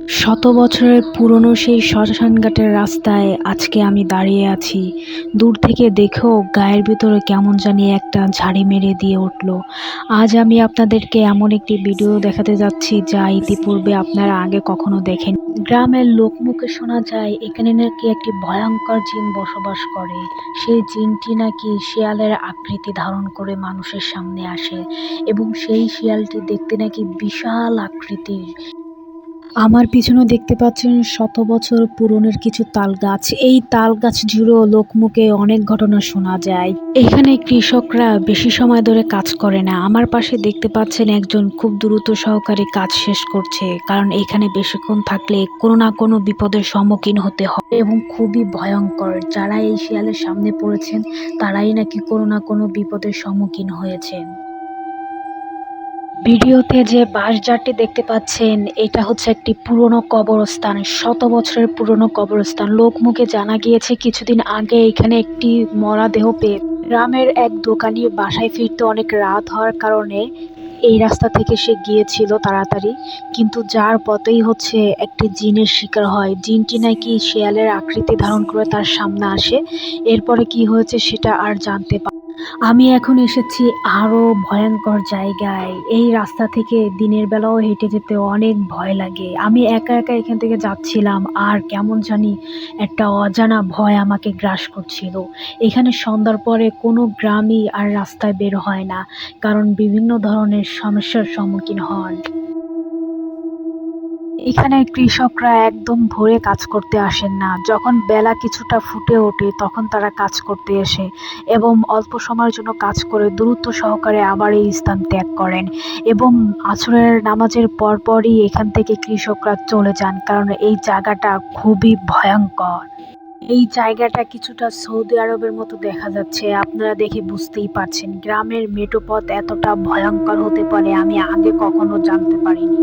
শত বছরের পুরনো সেই শ্মশানঘাটের রাস্তায় আজকে আমি দাঁড়িয়ে আছি। দূর থেকে দেখেও গায়ের ভিতরে কেমন জানি একটা ঝাড়ি মেরে দিয়ে উঠল। আজ আমি আপনাদেরকে এমন একটি ভিডিও দেখাতে যাচ্ছি যা ইতিপূর্বে আপনারা আগে কখনো দেখেন। গ্রামের লোকমুখে শোনা যায়, এখানে নাকি একটি ভয়ঙ্কর জিন বসবাস করে। সেই জিনটি নাকি শিয়ালের আকৃতি ধারণ করে মানুষের সামনে আসে এবং সেই শিয়ালটি দেখতে নাকি বিশাল আকৃতির। আমার পিছনে দেখতে পাচ্ছেন শত বছর পুরনের কিছু তাল গাছ এই তাল গাছ জুড়েও লোকমুখে অনেক ঘটনা শোনা যায়। এখানে কৃষকরা বেশি সময় ধরে কাজ করে না। আমার পাশে দেখতে পাচ্ছেন একজন খুব দ্রুত সহকারে কাজ শেষ করছে, কারণ এখানে বেশিক্ষণ থাকলে কোনো না কোনো বিপদের সম্মুখীন হতে হবে এবং খুবই ভয়ঙ্কর। যারা এই শিয়ালের সামনে পড়েছেন, তারাই নাকি কোনো না কোনো বিপদের সম্মুখীন হয়েছেন। ভিডিওতে যে বাঁশঝাড়টি দেখতে পাচ্ছেন, এটা হচ্ছে একটি পুরনো কবরস্থান, শত বছরের পুরনো কবরস্থান। লোকমুখে জানা গিয়েছে কিছুদিন আগে এখানে একটি মরা দেহ পেয়ে গ্রামের এক দোকানির বাসায় ফিরতে অনেক রাত হওয়ার কারণে এই রাস্তা থেকে সে গিয়েছিল তাড়াতাড়ি। কিন্তু যার পথেই হচ্ছে একটি জিনের শিকার হয়। জিনটি নাকি শেয়ালের আকৃতি ধারণ করে তার সামনে আসে। এরপরে কি হয়েছে সেটা আর জানতে পার আমি এখন এসেছি আরও ভয়ঙ্কর জায়গায়। এই রাস্তা থেকে দিনের বেলাও হেঁটে যেতে অনেক ভয় লাগে। আমি একা একা এখান থেকে যাচ্ছিলাম, আর কেমন জানি একটা অজানা ভয় আমাকে গ্রাস করছিল। এখানে সন্ধ্যার পরে কোনো গ্রামই আর রাস্তায় বের হয় না, কারণ বিভিন্ন ধরনের সমস্যার সম্মুখীন হন। এখানে কৃষকরা একদম ভোরে কাজ করতে আসেন না। যখন বেলা কিছুটা ফুটে ওঠে, তখন তারা কাজ করতে আসে এবং অল্প সময়ের জন্য কাজ করে দ্রুত সহকারে আবার এই স্থান ত্যাগ করেন এবং আছরের নামাজের পরপরই এখান থেকে কৃষকরা চলে যান, কারণ এই জায়গাটা খুবই ভয়ঙ্কর। এই জায়গাটা কিছুটা সৌদি আরবের মতো দেখা যাচ্ছে। আপনারা দেখে বুঝতেই পারছেন, গ্রামের মেটোপথ এতটা ভয়ঙ্কর হতে পারে আমি আগে কখনো জানতে পারিনি।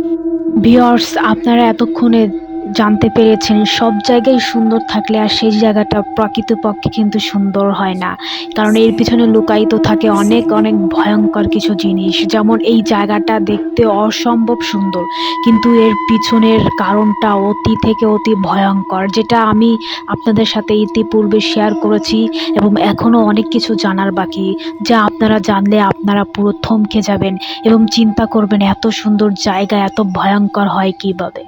ভিওর্স আপনারা এতক্ষণে জানতে পেরেছেন, সব জায়গায় সুন্দর থাকলে আর সেই জায়গাটা প্রকৃতপক্ষে কিন্তু সুন্দর হয় না। কারণ এর পিছনে লুকায়িত থাকে অনেক অনেক ভয়ঙ্কর কিছু জিনিস। যেমন এই জায়গাটা দেখতে অসম্ভব সুন্দর, কিন্তু এর পিছনের কারণটা অতি থেকে অতি ভয়ঙ্কর, যেটা আমি আপনাদের সাথে ইতিপূর্বে শেয়ার করেছি এবং এখনও অনেক কিছু জানার বাকি, যা আপনারা জানলে আপনারা পুরো থমকে যাবেন এবং চিন্তা করবেন এত সুন্দর জায়গা, এত ভয়ঙ্কর হয় কীভাবে।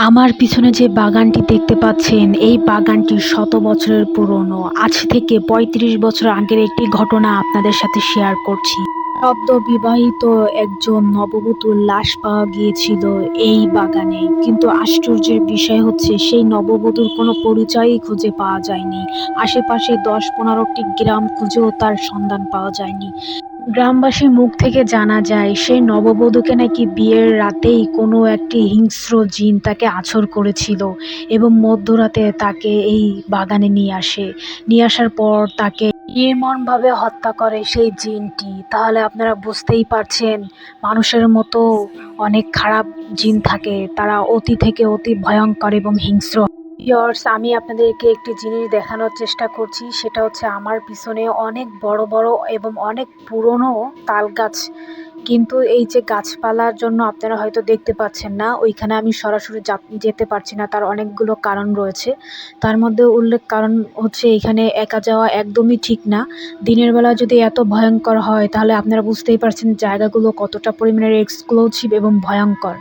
আমার পিছনে যে বাগানটি দেখতে পাচ্ছেন, এই বাগানটি শত বছরের পুরনো। আজ থেকে ৩৫ বছর আগের একটি ঘটনা আপনাদের সাথে শেয়ার করছি। সদ্য বিবাহিত একজন নববধূর লাশ পাওয়া গিয়েছিল এই বাগানে। কিন্তু আশ্চর্যের বিষয় হচ্ছে, সেই নববধূর কোনো পরিচয়ই খুঁজে পাওয়া যায়নি। আশেপাশে দশ পনেরোটি গ্রাম খুঁজেও তার সন্ধান পাওয়া যায়নি। গ্রামবাসীর মুখ থেকে জানা যায় সেই নববধূকে নাকি বিয়ের রাতেই কোনো একটি হিংস্র জিন তাকে আছর করেছিল এবং মধ্যরাতে তাকে এই বাগানে নিয়ে আসে। নিয়ে আসার পর তাকে নির্মমভাবে হত্যা করে সেই জিনটি। তাহলে আপনারা বুঝতেই পারছেন, মানুষের মতো অনেক খারাপ জিন থাকে। তারা অতি থেকে অতি ভয়ঙ্কর এবং হিংস্র ভিউয়ার্স আমি আপনাদেরকে একটি জিনিস দেখানোর চেষ্টা করছি, সেটা হচ্ছে আমার পিছনে অনেক বড় বড় এবং অনেক পুরনো তাল গাছ। কিন্তু এই যে গাছপালার জন্য আপনারা হয়তো দেখতে পাচ্ছেন না, ওইখানে আমি সরাসরি যেতে পারছি না, তার অনেকগুলো কারণ রয়েছে। তার মধ্যে উল্লেখ কারণ হচ্ছে এখানে একা যাওয়া একদমই ঠিক না। দিনের বেলা যদি এত ভয়ঙ্কর হয়, তাহলে আপনারা বুঝতেই পারছেন জায়গাগুলো কতটা পরিমাণের এক্সক্লুসিভ এবং ভয়ঙ্কর।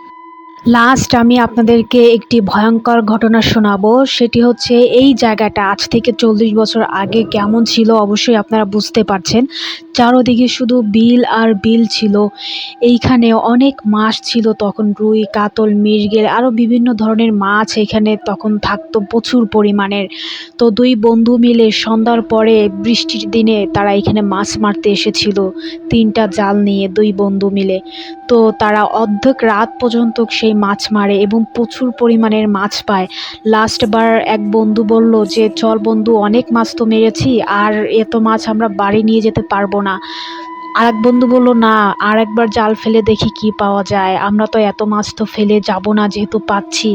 লাস্ট আমি আপনাদেরকে একটি ভয়ঙ্কর ঘটনা শোনাবো। সেটি হচ্ছে এই জায়গাটা আজ থেকে চল্লিশ বছর আগে কেমন ছিল অবশ্যই আপনারা বুঝতে পারছেন। চারোদিকে শুধু বিল আর বিল ছিল। এইখানে অনেক মাছ ছিল তখন, রুই, কাতল, মৃগেল আরও বিভিন্ন ধরনের মাছ এখানে তখন থাকতো প্রচুর পরিমাণের। তো দুই বন্ধু মিলে সন্ধ্যার পরে বৃষ্টির দিনে তারা এখানে মাছ মারতে এসেছিল, তিনটা জাল নিয়ে দুই বন্ধু মিলে। তো তারা অর্ধেক রাত পর্যন্ত সেই মাছ মারে এবং প্রচুর পরিমাণের মাছ পায়। লাস্টবার এক বন্ধু বলল যে, চল বন্ধু, অনেক মাছ তো মেরেছি, আর এত মাছ আমরা বাড়ি নিয়ে যেতে পারব না। আর এক বন্ধু বলল, না, আর একবার জাল ফেলে দেখি কি পাওয়া যায়। আমরা তো এত মাছ তো ফেলে যাব না যেহেতু পাচ্ছি।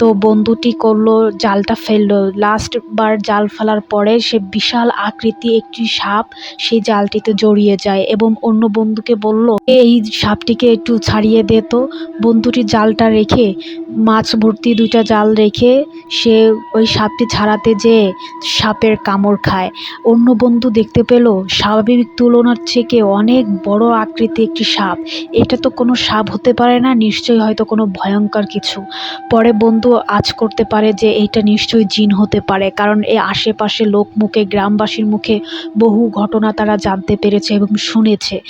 তো বন্ধুটি করল, জালটা ফেলল। লাস্ট বার জাল ফেলার পরে সে বিশাল আকৃতি একটি সাপ সেই জালটিতে জড়িয়ে যায় এবং অন্য বন্ধুকে বলল, এই সাপটিকে একটু ছাড়িয়ে দে তো। বন্ধুটি জালটা রেখে, মাছ ভর্তি দুইটা জাল রেখে সে ওই সাপটি ছাড়াতে যেয়ে সাপের কামড় খায়। অন্য বন্ধু দেখতে পেল, স্বাভাবিক তুলনার থেকে অনেক বড় আকৃতি একটি সাপ। এটা তো কোনো সাপ হতে পারে না, নিশ্চয়ই হয়তো কোনো ভয়ঙ্কর কিছু। পরে বন্ধু আজ করতে পারে যে এইটা নিশ্চয়ই জিন হতে পারে। কারণ এ আশেপাশে লোক মুখে গ্রামবাসীর মুখে বহু ঘটনা তারা জানতে পেরেছে এবং শুনেছে।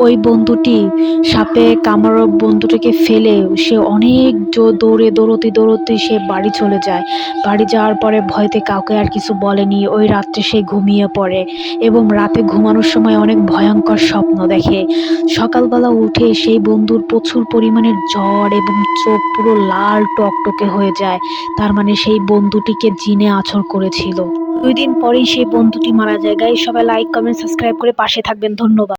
ওই বন্ধুটি সাপে কামড় বন্ধুটিকে ফেলে সে অনেক দৌড়ে, দৌড়তে দৌড়তে সে বাড়ি চলে যায়। বাড়ি যাওয়ার পরে ভয়তে কাউকে আর কিছু বলেনি। ওই রাত্রে সে ঘুমিয়ে পড়ে এবং রাতে ঘুমানোর সময় অনেক ভয়ঙ্কর স্বপ্ন দেখে। সকালবেলা উঠে সেই বন্ধুর প্রচুর পরিমাণের জ্বর এবং চোখ পুরো লাল টকটকে হয়ে যায়। তার মানে সেই বন্ধুটিকে জিনে আছর করেছিল। দুই দিন পরেই সেই বন্ধুটি মারা যায়। গাইস, সবাই লাইক কমেন্ট সাবস্ক্রাইব করে পাশে থাকবেন। ধন্যবাদ।